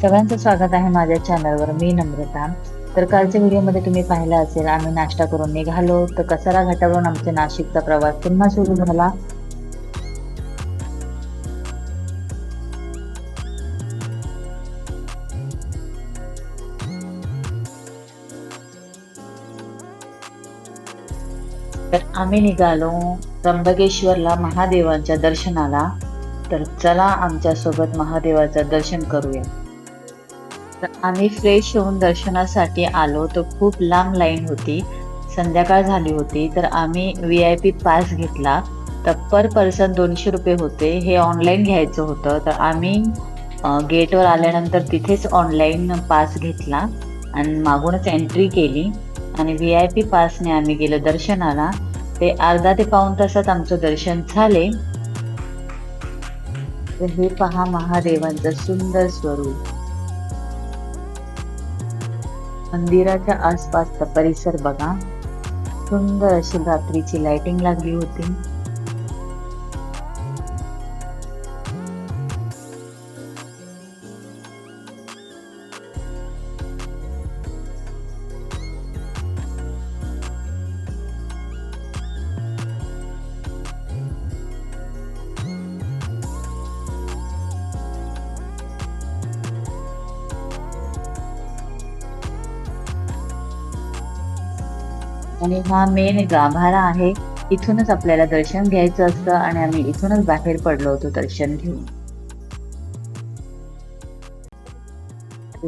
सगळ्यांचं स्वागत आहे माझ्या चॅनलवर मी नम्रता. तर कालच्या व्हिडिओमध्ये तुम्ही पाहिलं असेल आम्ही नाश्ता करून निघालो. तर कसारा घाटावरून आमचा नाशिकचा प्रवास पुन्हा सुरू झाला. तर आम्ही निघालो त्र्यंबकेश्वरला महादेवांच्या दर्शनाला. तर चला आमच्यासोबत महादेवाचं दर्शन करूया. आम्ही फ्रेश होऊन दर्शनासाठी आलो. तर खूप लांब लाईन होती. संध्याकाळ झाली होती. तर आम्ही व्ही आय पी पास घेतला. तर पर पर्सन दोनशे रुपये होते. हे ऑनलाईन घ्यायचं होतं. तर आम्ही गेटवर आल्यानंतर तिथेच ऑनलाईन पास घेतला. आणि मागूनच एंट्री केली. आणि व्ही आय पी पासने आम्ही गेलो दर्शनाला. ते अर्धा ते पाऊण तासात आमचं दर्शन झाले. तर हे पहा महादेवांचं सुंदर स्वरूप. मंदिराच्या आसपासचा परिसर बघा. सुंदर अशी रात्रीची लाइटिंग लागली होती. आणि हा मेन गाभारा आहे. इथूनच आपल्याला दर्शन घ्यायचं असतं आणि आम्ही इथूनच बाहेर पडलो होतो दर्शन घेऊन.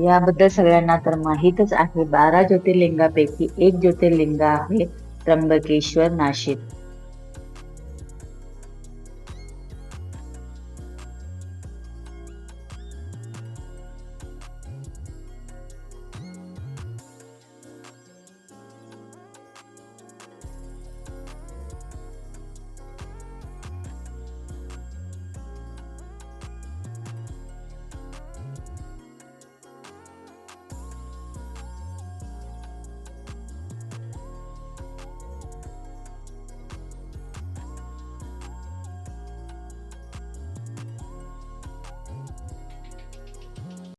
याबद्दल सगळ्यांना तर माहीतच आहे. बारा ज्योतिर्लिंगापैकी एक ज्योतिर्लिंग आहे त्र्यंबकेश्वर नाशिक.